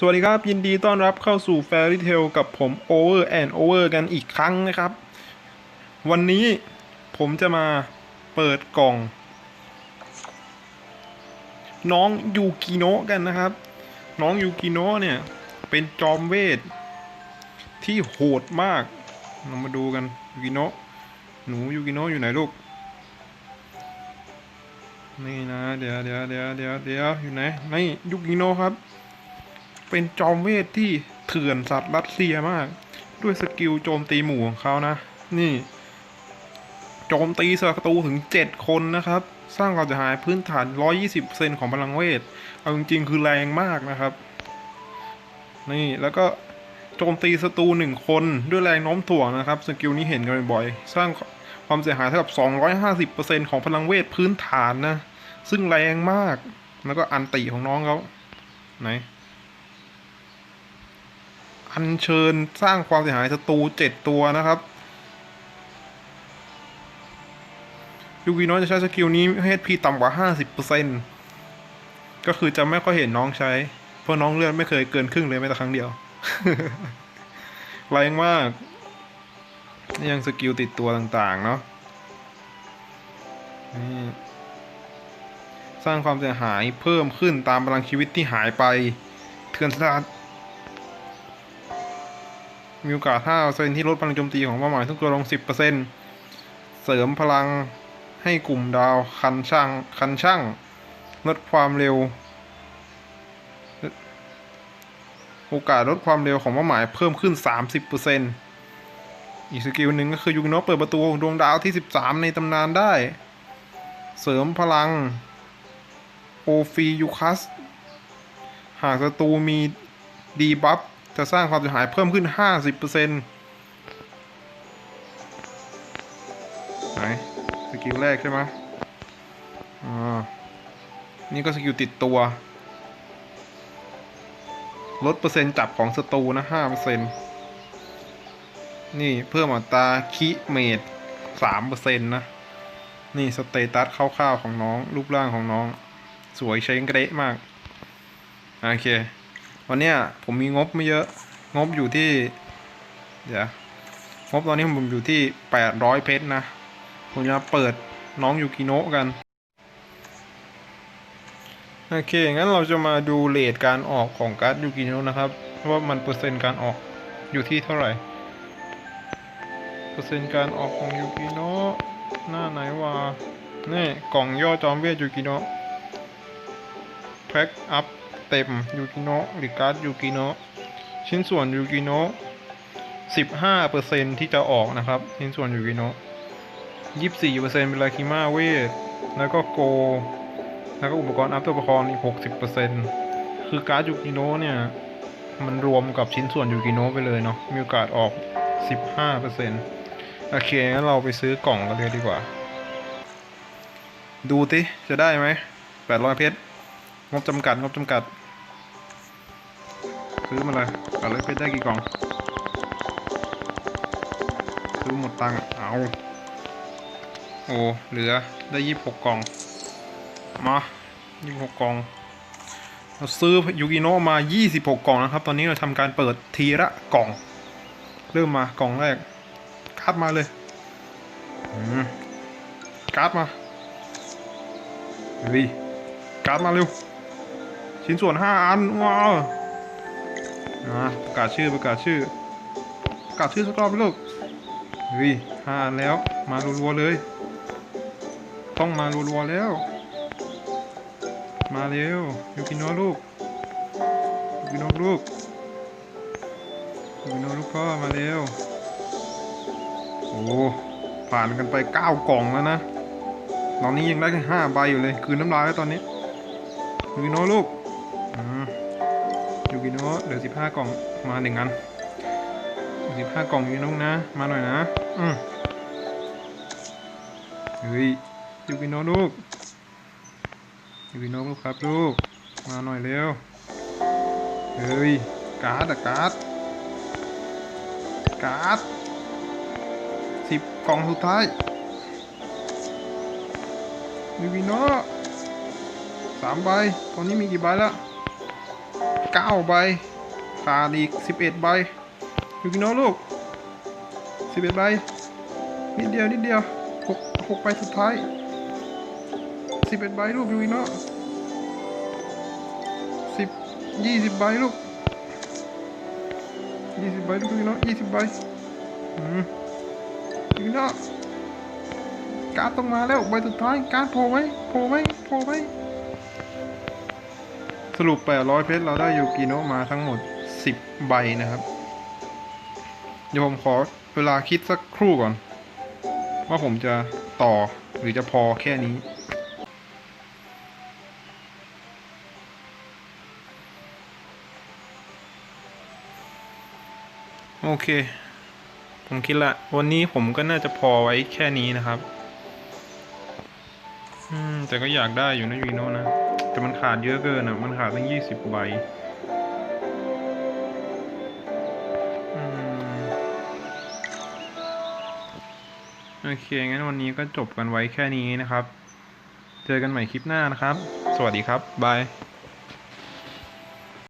สวัสดีครับ ยินดีต้อนรับเข้าสู่ Fairy Tail กับผม Over and Over กันอีกครั้งนะครับ วันนี้ผมจะมาเปิดกล่อง น้องยูกิโนะกันนะครับ น้องยูกิโนะเนี่ย เป็นจอมเวท ที่โหดมากเรามาดูกันยูกิโนะหนูยูกิโนะอยู่ไหนลูก นี่นะ เดี๋ยวเดี๋ยวเดี๋ยวเดี๋ยวเดี๋ยวอยู่ไหนนี่ยูกิโนะครับ เป็นจอมเวทที่เถื่อนสัตว์รัสเซียมาก ด้วยสกิลโจมตีหมู่ของเขานะ นี่ โจมตีศัตรูถึง 7 คนนะครับ สร้างความเสียหายพื้นฐาน 120%ของพลังเวท เอาจริงๆคือแรงมากนะครับ นี่แล้วก็โจมตีศัตรูหนึ่งคนด้วยแรงโน้มถ่วงนะครับ สกิลนี้เห็นกันบ่อยๆสร้างความเสียหายเท่ากับ 250%ของพลังเวทพื้นฐานนะ ซึ่งแรงมาก แล้วก็อันติของน้องเขาไหน อัญเชิญสร้างความเสียหายศัตรูเจ็ดตัวนะครับยูกิโนะจะใช้สกิลนี้ให้พีต่ำกว่าห้าสิบเปอร์เซ็นก็คือจะไม่ค่อยเห็นน้องใช้ เพราะน้องเลือดไม่เคยเกินครึ่งเลยแม้แต่ครั้งเดียวแรงมาก ยังสกิลติดตัวต่างๆ เนาะสร้างความเสียหายเพิ่มขึ้นตามพลังชีวิตที่หายไปเถื่อนสถาน มีโอกาส5%ที่ลดพลังโจมตีของเป้าหมายทุกตัวลง 10%เสริมพลังให้กลุ่มดาวคันช่างคันช่างลดความเร็ว โอกาสลดความเร็วของเป้าหมายเพิ่มขึ้น 30%อีกสกิลหนึ่งก็คือยูกิโนะเปิดประตูดวงดาวที่ 13 ในตำนานได้ เสริมพลัง โอฟียูคัส หากศัตรูมีดีบัฟ จะสร้างความเสียหายเพิ่มขึ้น 50%ไหนสกิลแรกใช่ไหมอ่า นี่ก็สกิลติดตัว ลดเปอร์เซ็นต์จับของศัตรูนะ 5%นี่เพิ่มอัตราคิเมด3%นะ นี่สเตตัสคร่าวๆของน้อง รูปร่างของน้อง สวยใช้เกระมาก โอเค วันเนี้ยผมมีงบไม่เยอะ งบอยู่ที่ เดี๋ยว งบตอนนี้ผมอยู่ที่แปดร้อยเพชรนะ ผมจะเปิดน้องยูกิโนะกัน โอเค งั้นเราจะมาดูเลทการออกของการ์ดยูกิโนะนะครับ ว่ามันเปอร์เซ็นต์การออกอยู่ที่เท่าไหร่ เปอร์เซ็นต์การออกของยูกิโนะหน้าไหนวะนี่กล่องย่อจอมเวทยูกิโนะแพ็คอัพ เต็มยูกิโนะหรือการ์ดยูกิโนะชิ้นส่วนยูกิโนะสิบห้าเปอร์เซ็นที่จะออกนะครับ ชิ้นส่วนยูกิโนะยี่สิบสี่เป็นลาคิมาเวท แล้วก็โก แล้วก็อุปกรณ์อัพตัวประคองอีกหกสิบเปอร์เซ็นคือการ์ดยูกิโนะเนี่ย มันรวมกับชิ้นส่วนยูกิโนะไปเลยเนาะมีโอกาสออกสิบห้าเปอร์เซ็นโอเคงั้นเราไปซื้อกล่องกันเลยดีกว่า ดูติจะได้ไหมแปดร้อยเพชร งบจำกัดงบจำกัด ซื้อมาเลยเอาเลยเพชรได้กี่กล่อง ซื้อหมดตังค์เอา โอ้เหลือได้ยี่สิบหกกล่อง มายี่สิบหกกล่อง เราซื้อยูกิโนะมายี่สิบหกกล่องนะครับ ตอนนี้เราทำการเปิดทีละกล่อง เริ่มมากล่องแรกกาดมาเลยการ์ดมาเฮ้ยการ์ดมาเร็ว ชิ้นส่วนห้าอัน ว้าวอะประกาศชื่อประกาศชื่อ ประกาศชื่อสักรอบลูกเฮ้ยห้าอันแล้ว มารัวๆเลย ต้องมารัวๆแล้ว มาเร็วยูกิโนลูกยูกิโนลูกยูกิโนลูกพ่อมาเร็ว โอ้ผ่านกันไปเก้ากล่องแล้วนะตอนนี้ยังได้แค่ห้าใบอยู่เลย คืนน้ำลายแล้วตอนนี้ยูกิโนลูก ยูกิโนะเหลือสิบห้ากล่องมาหนึ่งอันสิบห้ากล่องยูกิโนะนะ มาหน่อยนะ อืมเฮ้ยยูกิโนะลูกยูกิโนะลูกครับลูก มาหน่อยเร็ว เฮ้ย การ์ดอะการ์ด การ์ดสิบกล่องสุดท้ายยูกิโนะสามใบ ตอนนี้มีกี่ใบแล้ว เก้าใบขาดอีกสิบเอ็ดใบยูกิโนะลูกสิบเอ็ดใบ นิดเดียว นิดเดียวหกหกใบสุดท้ายสิบเอ็ดใบลูกยูกิโนะสิบยี่สิบใบลูกยี่สิบใบลูกยูกิโนะยี่สิบใบอืมยูกิโนะการ์ดต้องมาแล้ว ใบสุดท้าย การ์ดโผล่ไหมโผล่ไหมโผล่ไหม สรุปแปดร้อยเพชรเราได้ยูกิโนะมาทั้งหมดสิบใบนะครับ เดี๋ยวผมขอเวลาคิดสักครู่ก่อน ว่าผมจะต่อหรือจะพอแค่นี้โอเค ผมคิดละ วันนี้ผมก็น่าจะพอไว้แค่นี้นะครับ อืม แต่ก็อยากได้อยู่นะยูโนนะ แต่มันขาดเยอะเกินอะ มันขาดตั้งยี่สิบใบโอเค งั้นวันนี้ก็จบกันไว้แค่นี้นะครับ เจอกันใหม่คลิปหน้านะครับ สวัสดีครับ บาย